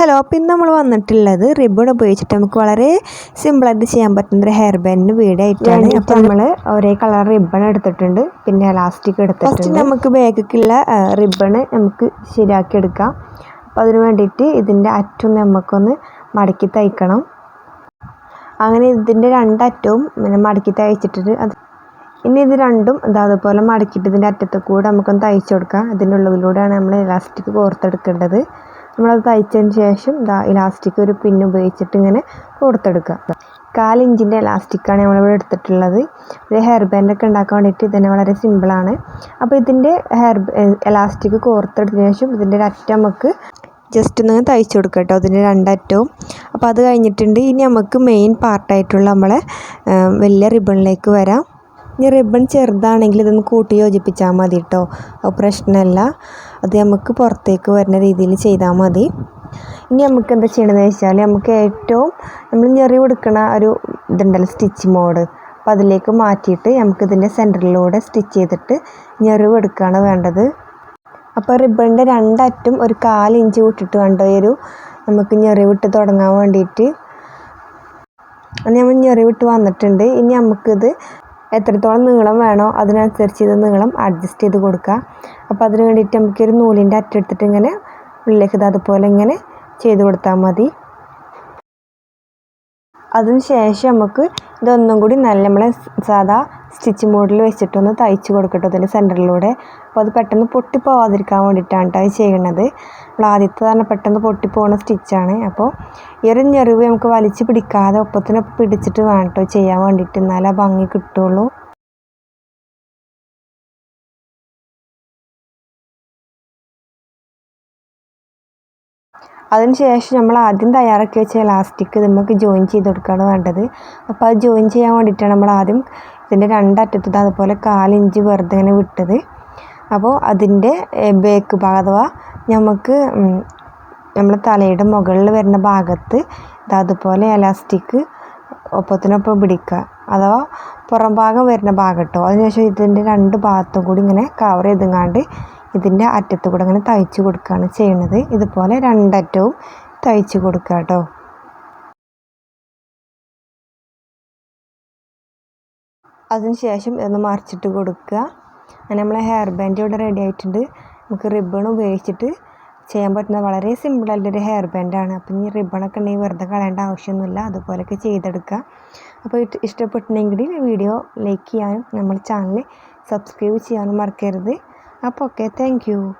Hello അപ്പം ഇന്ന് നമ്മൾ വന്നിട്ടുള്ളത് റിബൺ ഉപയോഗിച്ചിട്ട് നമുക്ക് വളരെ സിമ്പിളായിട്ട് ചെയ്യാൻ പറ്റുന്ന ഒരു ഹെയർ ബാൻഡിന് വീട് ആയിട്ടാണ്. അപ്പോൾ നമ്മൾ ഒരേ കളർ റിബൺ എടുത്തിട്ടുണ്ട് പിന്നെ എലാസ്റ്റിക് എടുത്തിട്ടുണ്ട്. ഫസ്റ്റ് നമുക്ക് ബാഗിക്കുള്ള റിബണ് നമുക്ക് ശരിയാക്കി എടുക്കാം. അപ്പോൾ അതിന് വേണ്ടിയിട്ട് ഇതിന്റെ അറ്റം നമുക്കൊന്ന് മടക്കി തയ്ക്കണം. അങ്ങനെ ഇതിന്റെ രണ്ടറ്റവും പിന്നെ മടക്കി തയ്ച്ചിട്ടിട്ട് അത് ഇനി ഇത് രണ്ടും അതുപോലെ മടക്കിയിട്ട് ഇതിന്റെ അറ്റത്ത് കൂടെ നമുക്കൊന്ന് തയ്ച്ചു കൊടുക്കാം. ഇതിന്റെ ഉള്ളിലൂടെയാണ് നമ്മൾ ഇലാസ്റ്റിക് കോർത്തെടുക്കേണ്ടത്. നമ്മളത് തയ്ച്ചതിന് ശേഷം ഇതാ ഇലാസ്റ്റിക് ഒരു പിൻ ഉപയോഗിച്ചിട്ട് ഇങ്ങനെ കോർത്തെടുക്കുക കാലിഞ്ചിന്റെ ഇലാസ്റ്റിക്കാണ് നമ്മളിവിടെ എടുത്തിട്ടുള്ളത്. ഒരു ഹെയർ ബാൻഡൊക്കെ ഉണ്ടാക്കാൻ വേണ്ടിയിട്ട് ഇതന്നെ വളരെ സിമ്പിളാണ് അപ്പോൾ ഇതിന്റെ ഹെയർ ഇലാസ്റ്റിക് കോർത്തെടുത്തതിന് ശേഷം ഇതിന്റെ ഒരു അറ്റം നമുക്ക് ജസ്റ്റ് ഒന്ന് തയ്ച്ചു കൊടുക്കുക കേട്ടോ അതിന്റെ രണ്ടറ്റവും. അപ്പോൾ അത് കഴിഞ്ഞിട്ടുണ്ട്. ഇനി നമുക്ക് മെയിൻ പാർട്ടായിട്ടുള്ള നമ്മളെ വലിയ റിബണിലേക്ക് വരാം. ഇനി റിബൺ ചെറുതാണെങ്കിൽ ഇതൊന്ന് കൂട്ടി യോജിപ്പിച്ചാൽ മതി കേട്ടോ പ്രശ്നമല്ല. അത് നമുക്ക് പുറത്തേക്ക് വരുന്ന രീതിയിൽ ചെയ്താൽ മതി. ഇനി നമുക്ക് എന്താ ചെയ്യണമെന്ന് വെച്ചാൽ നമുക്ക് ഏറ്റവും നമ്മൾ ഞെറി കൊടുക്കണ ഒരു ഇതുണ്ടല്ലോ സ്റ്റിച്ച് മോഡ് അപ്പോൾ അതിലേക്ക് മാറ്റിയിട്ട് നമുക്കിതിന്റെ സെന്ററിലൂടെ സ്റ്റിച്ച് ചെയ്തിട്ട് ഞെറിവ് എടുക്കുകയാണ് വേണ്ടത്. അപ്പോൾ റിബണിന്റെ രണ്ടറ്റും ഒരു കാലിഞ്ച് വിട്ടിട്ട് വേണ്ട ഒരു നമുക്ക് ഞെറിവിട്ട് തുടങ്ങാൻ വേണ്ടിയിട്ട്. നമ്മൾ ഞെറിവിട്ട് വന്നിട്ടുണ്ട്. ഇനി നമുക്കിത് എത്രത്തോളം നീളം വേണോ അതിനനുസരിച്ച് ഇത് നീളം അഡ്ജസ്റ്റ് ചെയ്ത് കൊടുക്കുക. അപ്പോൾ അതിന് വേണ്ടിയിട്ട് നമുക്കൊരു നൂലിന്റെ അറ്റെടുത്തിട്ട് ഇങ്ങനെ ഉള്ളിലേക്ക് അതുപോലെ ഇങ്ങനെ ചെയ്ത് കൊടുത്താൽ മതി. അതിന് ശേഷം നമുക്ക് ഇതൊന്നും കൂടി നല്ല നമ്മളെ സാധാ സ്റ്റിച്ച് മോഡിൽ വെച്ചിട്ടൊന്ന് തയ്ച്ച് കൊടുക്കട്ടോ അതിന്റെ സെന്ററിലൂടെ അപ്പോൾ അത് പെട്ടെന്ന് പൊട്ടിപ്പോവാതിരിക്കാൻ വേണ്ടിയിട്ടാണ് കേട്ടോ അത് ചെയ്യണത്. നമ്മൾ ആദ്യത്തെ തന്നെ പെട്ടെന്ന് പൊട്ടിപ്പോകുന്ന സ്റ്റിച്ചാണ് അപ്പോൾ ഈ ഒരു ഞെറിവ് നമുക്ക് വലിച്ചു പിടിക്കാതെ ഒപ്പത്തിനൊപ്പം പിടിച്ചിട്ട് വേണം കേട്ടോ ചെയ്യാൻ വേണ്ടിയിട്ട്. എന്നാലേ ആ ഭംഗി കിട്ടുള്ളൂ. അതിന് ശേഷം നമ്മൾ ആദ്യം തയ്യാറാക്കി വെച്ച ഇലാസ്റ്റിക് നമുക്ക് ജോയിൻ ചെയ്ത് കൊടുക്കുകയാണ് വേണ്ടത്. അപ്പോൾ അത് ജോയിൻ ചെയ്യാൻ വേണ്ടിയിട്ടാണ് നമ്മൾ ആദ്യം ഇതിന്റെ രണ്ടറ്റത്തത് അതുപോലെ കാലിഞ്ച് വെറുതെ ഇങ്ങനെ വിട്ടത്. അപ്പോൾ അതിന്റെ ബേക്ക് ഭാഗം അഥവാ നമുക്ക് നമ്മൾ തലയുടെ മുകളിൽ വരുന്ന ഭാഗത്ത് അതുപോലെ ഇലാസ്റ്റിക് ഒപ്പത്തിനൊപ്പം പിടിക്കുക. അഥവാ പുറം ഭാഗം വരുന്ന ഭാഗം കേട്ടോ. അതിനുശേഷം ഇതിന്റെ രണ്ട് ഭാഗത്തും കൂടി ഇങ്ങനെ കവർ ചെയ്തെങ്ങാണ്ട് ഇതിന്റെ അറ്റത്ത് കൂടെ ഇങ്ങനെ തയ്ച്ച് കൊടുക്കുകയാണ് ചെയ്യുന്നത്. ഇതുപോലെ രണ്ടറ്റവും തയ്ച്ച് കൊടുക്കുക കേട്ടോ. അതിനുശേഷം ഇതൊന്ന് മറിച്ചിട്ട് കൊടുക്കുക. അങ്ങനെ നമ്മളെ ഹെയർ ബാൻഡ് ഇവിടെ റെഡി ആയിട്ടുണ്ട്. നമുക്ക് റിബൺ ഉപയോഗിച്ചിട്ട് ചെയ്യാൻ പറ്റുന്ന വളരെ സിമ്പിളായിട്ടൊരു ഹെയർ ബാൻഡാണ് അപ്പം ഈ റിബണൊക്കെ ഉണ്ടെങ്കിൽ വെറുതെ കളയേണ്ട ആവശ്യമൊന്നുമില്ല. അതുപോലെയൊക്കെ ചെയ്തെടുക്കുക. അപ്പോൾ ഇഷ്ടപ്പെട്ടിട്ടുണ്ടെങ്കിൽ വീഡിയോ ലൈക്ക് ചെയ്യാനും നമ്മുടെ ചാനൽ സബ്സ്ക്രൈബ് ചെയ്യാനും മറക്കരുത്. Apoke, thank you.